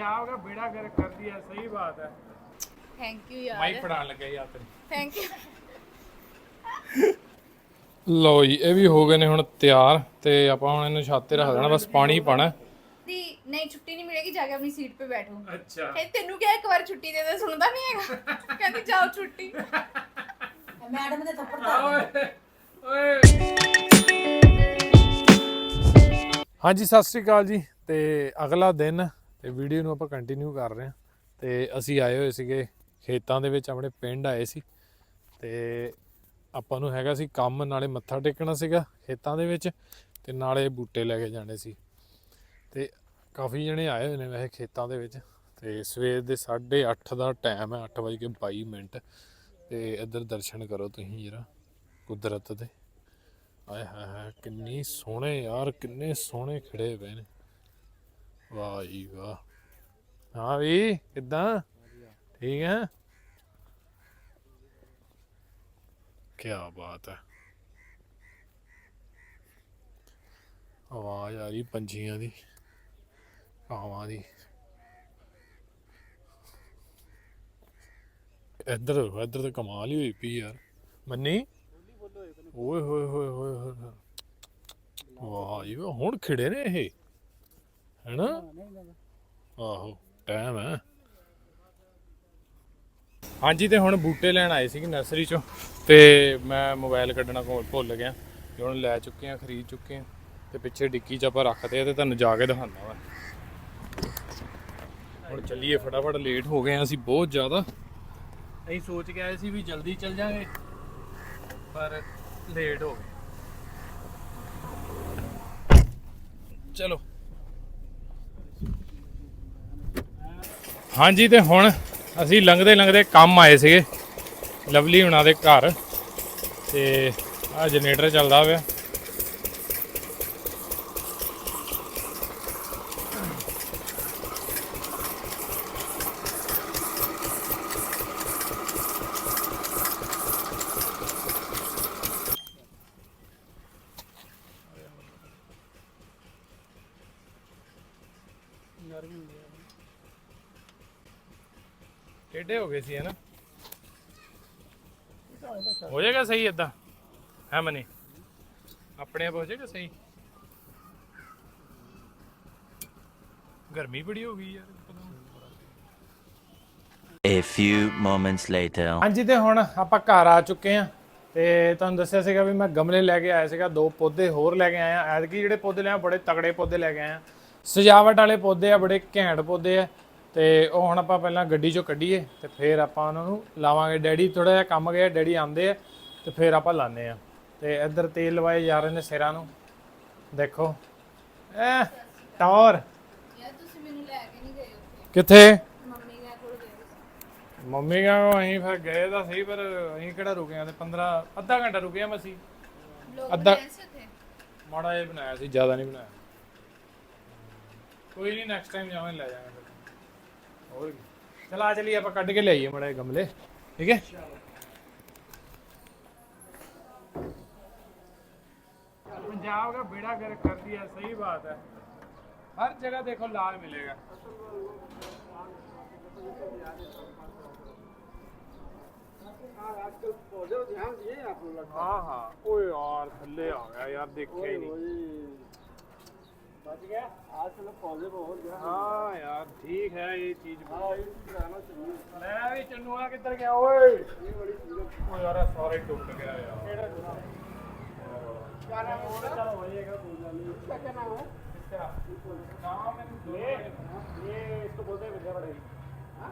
ਪੰਜਾਬ ਦਾ ਬੇੜਾ ਗਰਕ ਕਰ ਦਿਆ ਸਹੀ ਬਾਤ ਹੈ ਥੈਂਕ ਯੂ ਮਾਈਕ ਫੜਾਣ ਲੱਗਾ ਯਾਰ ਤੇ ਥੈਂਕ ਯੂ ਲਓ ਜੀ ਇਹ ਵੀ ਹੋ ਗਏ ਨੇ ਹੁਣ ਤਿਆਰ ਤੇ ਆਪਾਂ ਹੁਣ ਇਹਨੂੰ ਛਾਤੇ ਰੱਖ ਦੇਣਾ ਬਸ ਪਾਣੀ ਪਾਣਾ। ਦੀ ਨਹੀਂ ਛੁੱਟੀ ਨਹੀਂ ਮਿਲੇਗੀ ਜਾ ਕੇ ਆਪਣੀ ਸੀਟ ਤੇ ਬੈਠੋ। ਅੱਛਾ। ਇਹ ਤੈਨੂੰ ਕਿਹਾ ਇੱਕ ਵਾਰ ਛੁੱਟੀ ਦੇ ਦੇ ਸੁਣਦਾ ਨਹੀਂ ਹੈਗਾ। ਕਹਿੰਦੀ ਜਾਓ ਛੁੱਟੀ। ਮੈਡਮ ਦੇ ਥੱਪੜ ਤਾਂ ਓਏ ਓਏ। ਹਾਂਜੀ ਸਤਿ ਸ੍ਰੀ ਅਕਾਲ ਜੀ ਤੇ ਅਗਲਾ ਦਿਨ ਤੇ ਵੀਡੀਓ ਨੂੰ ਆਪਾਂ ਕੰਟੀਨਿਊ ਕਰ ਰਹੇ ਹਾਂ। ਤੇ ਅਸੀਂ ਆਏ ਹੋਏ ਸੀਗੇ ਖੇਤਾਂ ਦੇ ਵਿੱਚ, ਆਪਣੇ ਪਿੰਡ ਆਏ ਸੀ। ਤੇ ਆਪਾਂ ਨੂੰ ਹੈਗਾ ਸੀ ਕੰਮ, ਨਾਲੇ ਮੱਥਾ ਟੇਕਣਾ ਸੀਗਾ ਖੇਤਾਂ ਦੇ ਵਿੱਚ ਤੇ ਨਾਲੇ ਬੂਟੇ ਲੈ ਕੇ ਜਾਣੇ ਸੀ। ਤੇ ਕਾਫੀ ਜਣੇ ਆਏ ਹੋਏ ਨੇ ਵੈਸੇ ਖੇਤਾਂ ਦੇ ਵਿੱਚ। ਤੇ ਸਵੇਰ ਦੇ 8:30 ਦਾ ਟਾਈਮ ਹੈ 8:22 ਮਿੰਟ। ਤੇ ਇੱਧਰ ਦਰਸ਼ਨ ਕਰੋ ਤੁਸੀਂ ਜਰਾ, ਕੁਦਰਤ ਦੇ। ਆਏ ਹਾਏ ਹਾਏ, ਕਿੰਨੀ ਸੋਹਣੇ ਯਾਰ, ਕਿੰਨੇ ਸੋਹਣੇ ਖਿੜੇ ਪਏ ਨੇ। ਵਾਹ ਜੀ ਵਾਹ ਹਾਂ ਵੀ ਕਿੱਦਾਂ? ਠੀਕ ਹੈ? ਕੀ ਬਾਤ ਹੈ। ਆਵਾਜ਼ ਆ ਰਹੀ ਪੰਛੀਆਂ ਦੀ ਕਾਵਾਂ ਦੀ। ਇੱਧਰ ਇੱਧਰ ਤਾਂ ਕਮਾਲ ਹੀ ਹੋਈ ਪਈ ਯਾਰ। ਮੰਨੀ? ਓਏ ਹੋਏ ਹੋਏ ਹੋਏ ਹੋਏ। ਵਾਹ ਵਾਹ, ਹੁਣ ਖਿੜੇ ਨੇ ਇਹ? ਹੈਨਾ? ਆਹੋ ਟਾਈਮ ਹੈ। ਹਾਂਜੀ ਤੇ ਹੁਣ ਬੂਟੇ ਲੈਣ ਆਏ ਸੀ ਨਰਸਰੀ ਚੋਂ ਤੇ ਮੈਂ ਮੋਬਾਈਲ ਕੱਢਣਾ ਕੋਲ ਭੁੱਲ ਗਿਆ। ਤੇ ਹੁਣ ਲੈ ਚੁੱਕੇ ਆ ਖਰੀਦ ਚੁੱਕੇ ਆ ਤੇ ਪਿੱਛੇ ਡਿੱਕੀ 'ਚ ਆਪਾਂ ਰੱਖਦੇ ਆ ਤੇ ਤੁਹਾਨੂੰ ਜਾ ਕੇ ਦਿਖਾਉਂਦਾ ਵਾ। ਹੁਣ ਚੱਲੀਏ ਫਟਾਫਟ ਲੇਟ ਹੋ ਗਏ ਆ ਅਸੀਂ ਬਹੁਤ ਜ਼ਿਆਦਾ। ਅਸੀਂ ਸੋਚ ਕੇ ਆਏ ਸੀ ਵੀ ਜਲਦੀ ਚੱਲ ਜਾਾਂਗੇ ਪਰ ਲੇਟ ਹੋ ਗਏ। ਚਲੋ। ਹਾਂਜੀ ਤੇ ਹੁਣ ਅਸੀਂ ਲੰਘਦੇ ਲੰਘਦੇ ਕੰਮ ਆਏ ਸੀਗੇ। ਲਵਲੀ ਹੁਣਾਂ ਦੇ ਘਰ ਤੇ ਆ ਜਨਰੇਟਰ ਚੱਲਦਾ ਹੋਇਆ ਟੇਢੇ ਹੋ ਗਏ ਸੀ ਹਨਾ ਹੋ ਜਾਏਗਾ ਸਹੀ ਇਦਾਂ ਹੈ ਮਨੀ? ਆਪਣੇ ਆਪ ਹੋ ਜਾਏਗਾ ਸਹੀ? ਗਰਮੀ ਬੜੀ ਹੋ ਗਈ ਯਾਰ ਪਤਾ ਨੀ। A few moments later. ਹਾਂਜੀ ਤੇ ਹੁਣ ਆਪਾਂ ਘਰ ਆ ਚੁੱਕੇ ਆ ਤੇ ਤੁਹਾਨੂੰ ਦੱਸਿਆ ਸੀਗਾ ਵੀ ਮੈਂ ਗਮਲੇ ਲੈ ਕੇ ਆਇਆ ਸੀਗਾ ਦੋ ਪੌਦੇ ਹੋਰ ਲੈ ਕੇ ਆਇਆ ਐਤਕੀ ਜਿਹੜੇ ਪੌਦੇ ਲਿਆ ਬੜੇ ਤਗੜੇ ਪੌਦੇ ਲੈ ਕੇ ਆਇਆ ਸਜਾਵਟ ਵਾਲੇ ਪੌਦੇ ਆ ਬੜੇ ਘੈਂਟ ਪੌਦੇ ਆ। ਤੇ ਉਹ ਹੁਣ ਆਪਾਂ ਪਹਿਲਾਂ ਗੱਡੀ ਚੋਂ ਕੱਢੀਏ ਤੇ ਫਿਰ ਆਪਾਂ ਉਹਨਾਂ ਨੂੰ ਲਾਵਾਂਗੇ। ਡੈਡੀ ਥੋੜਾ ਜਿਹਾ ਕੰਮ ਗਿਆ ਡੈਡੀ ਆਂਦੇ ਆ ਤੇ ਫਿਰ ਆਪਾਂ ਲਾਣੇ ਆ। ਤੇ ਇੱਧਰ ਤੇਲ ਲਵਾਏ ਜਾ ਰਹੇ ਨੇ ਸਿਰਾਂ ਨੂੰ। ਦੇਖੋ। ਐ ਟੌਰ। ਯਾਰ ਤੁਸੀਂ ਮੈਨੂੰ ਲੈ ਕੇ ਨਹੀਂ ਗਏ ਉੱਥੇ। ਕਿੱਥੇ? ਮੰਮੀ ਦੇ ਕੋਲ ਗਏ। ਮੰਮੀ ਅਸੀਂ ਫਿਰ ਗਏ ਤਾਂ ਸਹੀ ਪਰ ਅਸੀਂ ਕਿਹੜਾ ਰੁਕੇ ਆ? ਤੇ 15 ਅੱਧਾ ਘੰਟਾ ਰੁਕੇ ਆ ਮਸੀ ਅੱਧਾ- ਮਾੜਾ ਜਿਹਾ ਬਣਾਇਆ ਸੀ ਜ਼ਿਆਦਾ ਨਹੀਂ ਬਣਾਇਆ। ਕੋਈ ਨਹੀਂ ਨੈਕਸਟ ਟਾਈਮ ਜਾਵਾਂਗੇ ਲੈ ਜਾਵਾਂਗੇ। और चलो आ चलिए आप कट के ले आइए बड़े गमले। ठीक है? पंजाब का बेड़ा कर कर दिया सही बात है। हर जगह देखो लाल मिलेगा। हाँ हाँ। ओ यार थल्ले आ गया यार देखे ही नहीं। बच गया। आज चलो पॉजिटिव हो गया हाँ यार। है ये चीज हाँ ये पुराना चाहिए मैं भी चन्नुआ किधर गया ओए ये बड़ी चीज ओ यार सारे टूट गया यार क्या नाम है उसका? चलो वही है कोई बात नहीं इसका क्या नाम है नाम है ये ये इसको बोलते हैं विद्या पढ़ाई हाँ?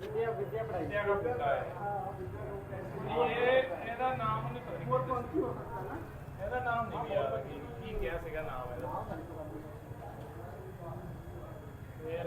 विद्या विद्या पढ़ाई विद्या का बेटा है। हाँ, विद्या का बेटा है। ये ਇਹਦਾ ਨਾਮ ਨਹੀਂ ਪਤਾ और कौन सी हो सकता है ना ਇਹਦਾ ਨਾਮ ਨਹੀਂ ਯਾਦ ਕੀ ਕੀ ਕਿਹਾ ਸੀਗਾ ਨਾਮ ਇਹਦਾ ਫੇਰ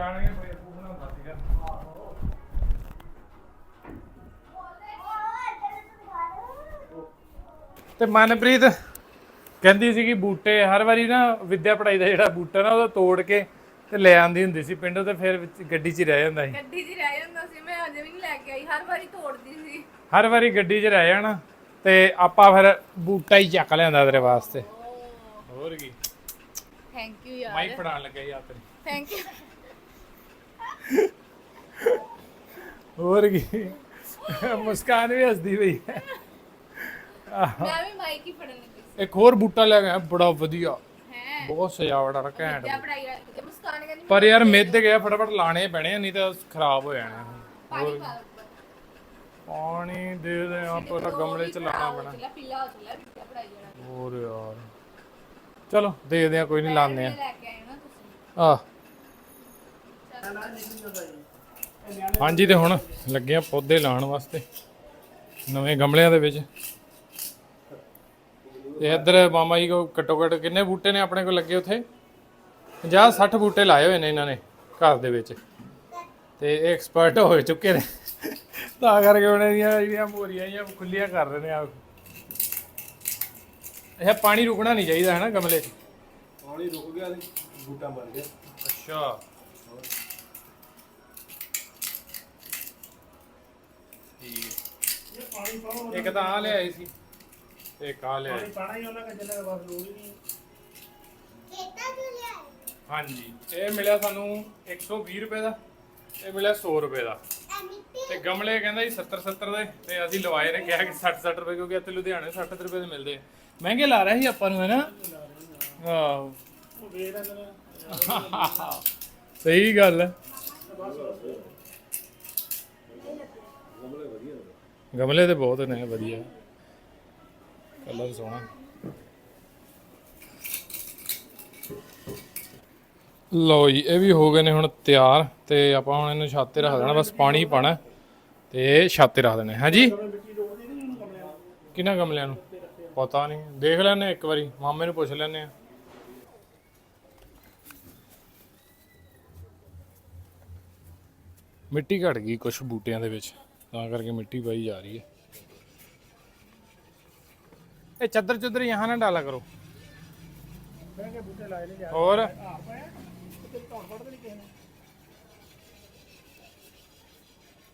ਬਣਾਉਂਦਾ ਸੀਗਾ। ਤੇ ਮਨਪ੍ਰੀਤ ਕਹਿੰਦੀ ਸੀ ਕਿ ਬੂਟੇ ਹਰ ਵਾਰੀ ਨਾ ਵਿਦਿਆ ਪੜਾਈ ਦਾ ਜਿਹੜਾ ਬੂਟਾ ਨਾ ਉਹਦਾ ਤੋੜ ਕੇ ਤੇ ਲੈ ਆਂਦੀ ਹੁੰਦੀ ਸੀ ਪਿੰਡੋਂ ਤੇ ਫਿਰ ਵਿੱਚ ਗੱਡੀ 'ਚ ਹੀ ਰਹਿ ਜਾਂਦਾ ਸੀ। ਗੱਡੀ 'ਚ ਹੀ ਰਹਿ ਜਾਂਦਾ ਸੀ ਮੈਂ ਅਜੇ ਵੀ ਨਹੀਂ ਲੈ ਕੇ ਆਈ ਹਰ ਵਾਰੀ ਤੋੜਦੀ ਸੀ। ਹਰ ਵਾਰੀ ਗੱਡੀ 'ਚ ਰਹਿ ਜਾਣਾ ਤੇ ਆਪਾਂ ਫਿਰ ਬੂਟਾ ਹੀ ਚੱਕ ਲਿਆਂਦਾ ਤੇਰੇ ਵਾਸਤੇ। ਹੋਰ ਕੀ। ਥੈਂਕ ਯੂ ਯਾਰ। ਮਾਈ ਪੜਾਉਣ ਲੱਗਾ ਯਾਰ ਤੇਰੀ ਥੈਂਕ ਯੂ ਹੋਰ ਕੀ? ਮੁਸਕਾਨ ਵੀ ਹੱਸਦੀ ਪਈ ਹੈ। ਮੈਂ ਵੀ ਮਾਈਕ ਹੀ ਫੜਨ ਲੱਗੀ ਇੱਕ ਹੋਰ ਬੂਟਾ ਲੈ ਗਿਆ ਬੜਾ ਵਧੀਆ। ਹੈ? ਬਹੁਤ ਸਜਾਵਟ ਆ ਘੈਂਟ ਕਿਆ ਪੜਾਈ ਇਹ ਮੁਸਕਾਨ ਕਹਿੰਦੀ ਪਰ ਯਾਰ ਮਿੱਧ ਗਿਆ ਫਟਾਫਟ ਲਾਣੇ ਪੈਣੇ ਆ, ਨਹੀਂ ਤਾਂ ਖਰਾਬ ਹੋ ਜਾਣਾ। ਪਾਣੀ ਪਾ ਉੱਪਰ ਪਾਣੀ ਦੇ ਦੇ ਆਪਾਂ ਗਮਲੇ ਚ ਲਾਣਾ ਪੈਣਾ। ਚਲਾ ਪੀਲਾ ਹੋ ਚਲਾ ਵਿਦਿਆ ਪੜਾਈ ਜਿਹੜਾ ਹੋਰ ਯਾਰ। ਚਲੋ ਦੇਖਦੇ ਆ ਕੋਈ ਨਹੀਂ ਲਾਉਂਦੇ ਆ। ਲੈ ਕੇ ਆਏ ਨਾ ਤੁਸੀਂ। ਆ ਹਾਂਜੀ ਤੇ ਹੁਣ ਲੱਗੇ ਆ ਪੌਦੇ ਲਾਉਣ ਵਾਸਤੇ ਨਵੇਂ ਗਮਲਿਆਂ ਦੇ ਵਿੱਚ। ਤੇ ਇੱਧਰ ਮਾਮਾ ਜੀ ਕੋ ਘੱਟੋ ਘੱਟ ਕਿੰਨੇ ਬੂਟੇ ਨੇ ਆਪਣੇ ਕੋਲ ਲੱਗੇ ਉੱਥੇ? 50 60 ਬੂਟੇ ਲਾਏ ਹੋਏ ਨੇ ਇਹਨਾਂ ਨੇ ਘਰ ਦੇ ਵਿੱਚ। ਤੇ ਇਹ ਐਕਸਪਰਟ ਹੋ ਚੁੱਕੇ ਨੇ। ਤਾਂ ਕਰਕੇ ਉਹਨਾਂ ਦੀਆਂ ਜਿਹੜੀਆਂ ਮੋਰੀਆਂ ਜਾਂ ਖੁੱਲੀਆਂ ਕਰ ਰਹੇ ਨੇ ਆ ਇਹ ਪਾਣੀ ਰੁਕਣਾ ਨਹੀਂ ਚਾਹੀਦਾ ਹੈ ਨਾ ਗਮਲੇ 'ਚ। ਪਾਣੀ ਰੁਕ ਗਿਆ ਬੂਟਾ ਮਰ ਗਿਆ। ਅੱਛਾ ਠੀਕ ਹੈ ਪਾਣੀ ਪਾਉਣ ਇੱਕ ਤਾਂ ਆ ਲਿਆਏ ਸੀ ਤੇ ਇੱਕ ਆ ਲਿਆਏ। ਪਾਣਾ ਹੀ ਉਹਨਾਂ ਦਾ ਚੱਲੇਗਾ ਬਸ ਲੋੜ ਹੀ ਨਹੀਂ। ਹਾਂਜੀ ਇਹ ਮਿਲਿਆ ਸਾਨੂੰ 120 ਰੁਪਏ ਦਾ ਇਹ ਮਿਲਿਆ 100 ਰੁਪਏ ਦਾ। ਤੇ ਗਮਲੇ ਕਹਿੰਦਾ ਜੀ 70 70 ਦੇ ਤੇ ਅਸੀਂ ਲਵਾਏ ਨੇ ਕਿਹਾ ਕਿ 60 60 ਰੁਪਏ ਕਿਉਂਕਿ ਇੱਥੇ ਲੁਧਿਆਣੇ 60 ਰੁਪਏ ਦੇ ਮਿਲਦੇ ਆ। ਮਹਿੰਗੇ ਲਾ ਰਹੇ ਸੀ ਆਪਾਂ ਨੂੰ ਹੈ ਨਾ ਆਹੋ ਉਹ ਵੇਰ ਸਹੀ ਗੱਲ ਹੈ। ਗਮਲੇ ਤੇ ਬਹੁਤ ਨੇ, ਵਧੀਆ। ਕਲਰ ਸੋਹਣਾ। ਲਓ ਜੀ, ਇਹ ਵੀ ਹੋ ਗਏ ਨੇ ਹੁਣ ਤਿਆਰ ਤੇ ਆਪਾਂ ਹੁਣ ਇਹਨੂੰ ਛੱਤ ਤੇ ਰੱਖ ਦੇਣਾ, ਬਸ ਪਾਣੀ ਪਾਣਾ ਤੇ ਛੱਤ ਤੇ ਰੱਖ ਦੇਣਾ, ਹਾਂਜੀ? ਮਿੱਟੀ ਰੋਕਦੀ ਕਿਹਨਾਂ ਗਮਲਿਆਂ ਨੂੰ? ਪਤਾ ਨਹੀਂ, ਦੇਖ ਲੈਣੇ ਇੱਕ ਵਾਰੀ, ਮਾਮੇ ਨੂੰ ਪੁੱਛ ਲੈਣੇ ਆ ਮਿੱਟੀ ਘਟ ਗਈ ਕੁਝ ਬੂਟਿਆਂ ਦੇ ਵਿੱਚ। ਤਾਂ ਕਰਕੇ ਮਿੱਟੀ ਪਾਈ ਜਾ ਰਹੀ ਹੈ। ਇਹ ਚੱਦਰ ਚੁੱਦਰ ਯਹਾਂ ਨਾ ਡਾਲਾ ਕਰੋ। ਮੈਂ ਕਿ ਬੂਟੇ ਲਾਏ ਨੇ ਜਾ ਹੋਰ?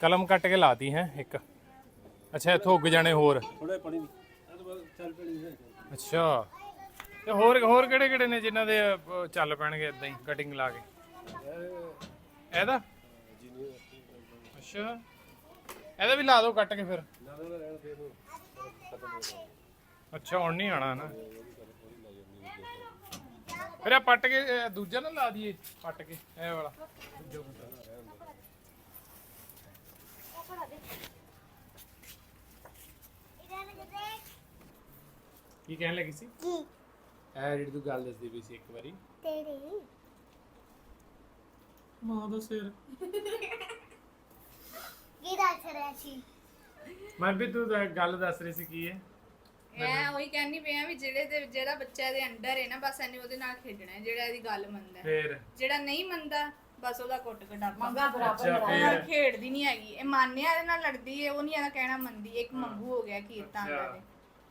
ਕਲਮ ਕੱਟ ਕੇ ਲਾਤੀ ਹੈ ਇੱਕ। ਅੱਛਾ ਇੱਥੋਂ ਉੱਗ ਜਾਣੇ ਹੋਰ। ਥੋੜਾ ਪਾਣੀ ਨਹੀਂ ਇਹ ਤਾਂ ਬਸ ਚੱਲ ਪੈਣੀ ਹੈ ਅੱਛਾ। ਤੇ ਹੋਰ ਹੋਰ ਕਿਹੜੇ ਕਿਹੜੇ ਨੇ ਜਿਨ੍ਹਾਂ ਦੇ ਅਹ, ਚੱਲ ਪੈਣਗੇ ਇਦਾਂ ਹੀ ਕਟਿੰਗ ਲਾ ਕੇ? ਇਹਦਾ? ਅੱਛਾ। ਇਹਦਾ ਵੀ ਲਾ ਦਿਓ ਕੱਟ ਕੇ ਫਿਰ। ਅੱਛਾ ਹੁਣ ਨਹੀਂ ਆਣਾ ਨਾ ਫਿਰ ਇਹ ਪੱਟ ਕੇ ਇਹ ਦੂਜਾ ਨਾ ਲਾ ਦਈਏ ਪੱਟ ਕੇ ਇਹ ਵਾਲਾ। ਕੀ ਕਹਿਣ ਲੱਗੀ ਸੀ? ਕੀ ਇਹ ਜਿਹੜੀ ਤੂੰ ਗੱਲ ਦੱਸਦੀ ਪਈ ਸੀ ਇੱਕ ਵਾਰੀ। ਤੇਰੀ। ਮਾਂ ਦਾ ਸਿਰ। ਕੀ ਦੱਸ ਰਿਹਾ ਸੀ? ਮੈਂ ਵੀ ਤੂੰ ਤਾਂ ਗੱਲ ਦੱਸ ਰਹੀ ਸੀ ਕੀ ਹੈ? ਮੈਂ ਉਹੀ ਕਹਿੰਨੀ ਪਿਆ ਵੀ ਜਿਹੜੇ ਦੇ ਜਿਹੜਾ ਬੱਚਾ ਦੇ ਅੰਡਰ ਹੈ ਨਾ ਬਸ ਇਹਨੇ ਉਹਦੇ ਨਾਲ ਖੇਡਣਾ ਹੈ ਜਿਹੜਾ ਇਹਦੀ ਗੱਲ ਮੰਨਦਾ ਹੈ। ਫੇਰ? ਜਿਹੜਾ ਨਹੀਂ ਮੰਨਦਾ ਬਸ ਉਹਦਾ ਕੁੱਟ ਕਟਾਪਾ ਮੰਗਾ ਬਰਾਬਰ ਅੱਛਾ ਫੇਰ? ਖੇਡਦੀ ਨਹੀਂ ਹੈਗੀ। ਇਹ ਮਾਨਿਆ ਇਹਦੇ ਨਾਲ ਲੜਦੀ ਹੈ ਉਹ ਨਹੀਂ ਇਹਦਾ ਕਹਿਣਾ ਮੰਨਦੀ। ਇੱਕ ਮੰਗੂ ਹੋ ਗਿਆ ਕੀਰਤਾਂ ਦਾ ਤੇ।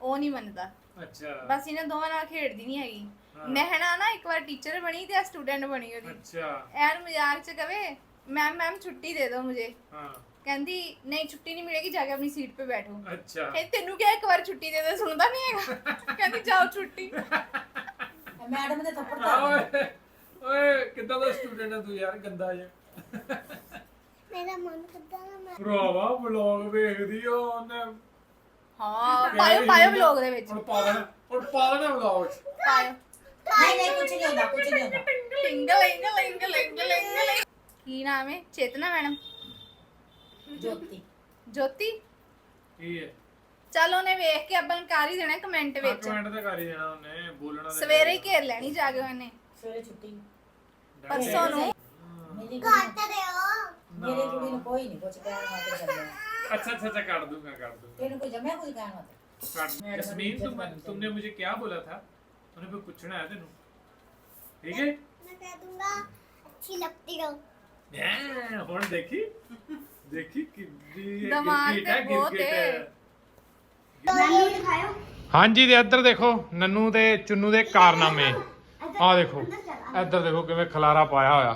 ਉਹ ਨਹੀਂ ਮੰਨਦਾ। ਅੱਛਾ। ਬਸ ਇਹਨਾਂ ਦੋਵਾਂ ਨਾਲ ਖੇਡਦੀ ਨਹੀਂ ਹੈਗੀ। ਨਹਿਣਾ ਨਾ ਇੱਕ ਵਾਰ ਟੀਚਰ ਬਣੀ ਤੇ ਸਟੂਡੈਂਟ ਬਣੀ ਉਹਦੀ। ਅੱਛਾ। ਐਨ ਮਜ਼ਾਕ ਚ ਕਵੇ ਮੈਮ ਮੈਮ ਛੁੱਟੀ ਦੇ ਦਿਓ ਮੁਝੇ। ਹਾਂ। ਕਹਿੰਦੀ ਨਹੀਂ ਛੁੱਟੀ ਨਹੀਂ ਮਿਲੇਗੀ ਜਾ ਕੇ ਆਪਣੀ ਸੀਟ 'ਤੇ ਬੈਠੋ। ਅੱਛਾ। ਕਹਿੰਦੀ ਤੈਨੂੰ ਕਿਹਾ ਇੱਕ ਵਾਰ ਛੁੱਟੀ ਦੇ ਦੇ ਸੁਣਦਾ ਨਹੀਂ ਹੈਗਾ। ਕਹਿੰਦੀ ਜਾਓ ਛੁੱਟੀ। ਮੈਡਮ ਦੇ ਤਾਂ ਓਏ ਓਏ ਕਿੱਦਾਂ ਦਾ ਸਟੂਡੈਂਟ ਆ ਤੂੰ ਯਾਰ ਗੰਦਾ ਜਿਹਾ। ਮੇਰਾ ਮਨ ਕਰਦਾ ਨਾ ਮੈਂ ਭਰਾਵਾ ਵਲੌਗ ਵੇਖਦੀ ਆ ਉਹਨੇ। ਹਾਂ ਪਾਇਓ ਪਾਇਓ ਵਲੌਗ ਦੇ ਵਿੱਚ। ਹੁਣ ਪਾਗਲ ਹੁਣ ਪਾਗਲ ਹੈ ਵਲੌਗ ਪਾਇਓ। ਨਹੀਂ ਨਹੀਂ ਕੁਝ ਨਹੀਂ ਹੁੰਦਾ ਕੁਝ ਨਹੀਂ ਹੁੰਦਾ। ਲਿੰਗ ਲਿੰਗ ਲਿੰਗ ਲਿੰਗ ਲਿੰਗ ਕੀ ਨਾਮ ਹੈ? ਚੇਤਨਾ ਮੈਡਮ? ਜੋਤੀ ਜੋਤੀ ਕੀ ਹੈ ਚੱਲ ਉਹਨੇ ਵੇਖ ਕੇ ਅੱਬਲ ਕਰ ਹੀ ਦੇਣਾ ਕਮੈਂਟ ਵਿੱਚ ਕਮੈਂਟ ਤਾਂ ਕਰ ਹੀ ਦੇਣਾ ਉਹਨੇ ਬੋਲਣਾ ਤੇ ਸਵੇਰੇ ਹੀ ਘੇਰ ਲੈਣੀ ਜਾ ਕੇ ਉਹਨੇ ਸਵੇਰੇ ਛੁੱਟੀ ਪਰਸੋਂ ਨੂੰ ਮੇਰੀ ਕੁੜੀ ਘੱਟ ਦਿਓ ਨੂੰ- ਮੇਰੀ ਕੁੜੀ ਨੂੰ ਕੋਈ ਨਹੀਂ ਕੁਝ ਕਹਿਣ ਵਾਸਤੇ ਜੰਮਿਆ अच्छा अच्छा अच्छा कर दूंगा कर दूंगा ਤੈਨੂੰ ਕੋਈ ਜੰਮਿਆ ਕੁਝ ਕਹਿਣ ਵਾਸਤੇ कर जसमीन तुम तुमने मुझे क्या बोला था तूने भी पूछना है तेनू ठीक है ਮੈਂ ਕਹਿ ਦੂੰਗਾ अच्छी लगती हो ਐ ਹੁਣ ਦੇਖੀ ਦੇਖੀ ਕਿੱਡੀ ਦਿਮਾਗ ਤੇ ਬਹੁਤ ਹੈ नानू दिखाओ ਹਾਂਜੀ ਤੇ ਇੱਧਰ ਦੇਖੋ ਨੰਨੂ ਤੇ ਚੁੰਨੂ ਦੇ ਕਾਰਨਾਮੇ ਆ ਦੇਖੋ ਇੱਧਰ ਦੇਖੋ ਕਿਵੇਂ ਖਲਾਰਾ ਪਾਇਆ ਹੋਇਆ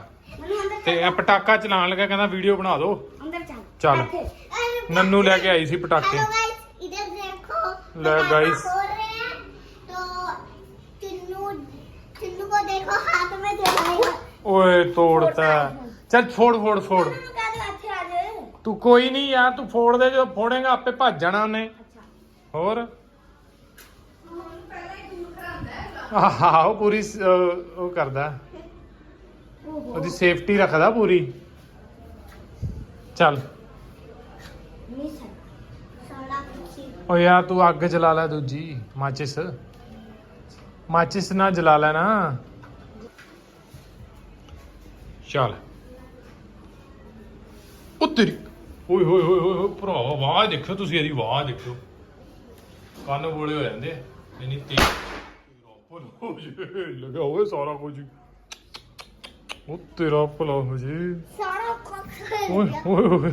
ਤੇ ਇਹ ਪਟਾਕਾ ਚਲਾਉਣ ਲੱਗਾ ਕਹਿੰਦਾ ਵੀਡੀਓ ਬਣਾ ਦਿਓ अंदर चल ਚੱਲ ਨੰਨੂ ਲੈ ਕੇ ਆਈ ਸੀ ਪਟਾਕੇ हेलो गाइस इधर देखो ले तो पापा guys। सो रहे हैं तो चिन्नू चिन्नू को देखो हाथ में दिखाएगा ਓਏ ਤੋੜਤਾ ਚੱਲ ਫੋੜ ਫੋੜ ਫੋੜ क्या अच्छे आ जाए ਤੂੰ ਕੋਈ ਨਹੀਂ ਯਾਰ ਤੂੰ ਫੋੜ ਦੇ ਜਦੋਂ ਫੋੜੇਗਾ ਆਪੇ ਭੱਜ ਜਾਣਾ ਉਹਨੇ। ਹੋਰ? ਆਹ ਉਹ ਪੂਰੀ ਉਹ ਕਰਦਾ। ਉਹਦੀ ਸੇਫਟੀ ਰੱਖਦਾ ਪੂਰੀ। ਚੱਲ। ਮਿਸਰ ਯਾਰ ਤੂੰ ਅੱਗ ਜਲਾ ਲੈ ਦੂਜੀ ਮਾਚਿਸ। ਮਾਚਿਸ ਨਾ ਜਲਾ ਲੈ ਨਾ ਚੱਲ। ਉਹ ਤੇਰੀ ਓਏ ਹੋਏ ਹੋਏ ਹੋਏ ਹੋਏ ਭਰਾਵਾ ਆਵਾਜ਼ ਦੇਖੋ ਤੁਸੀਂ ਇਹਦੀ ਆਵਾਜ਼ ਦੇਖੋ ਕੰਨ ਬੋਲੇ ਹੋ ਜਾਂਦੇ ਆ। ਇੰਨੀ ਲਗਾ ਹੋਏ ਸਾਰਾ ਕੁਝ। ਉਹ ਤੇਰਾ ਭਲਾ ਹੋ ਜੇ ਸਾਰਾ ਕੁਝ ਓਏ ਓਏ ਓਏ।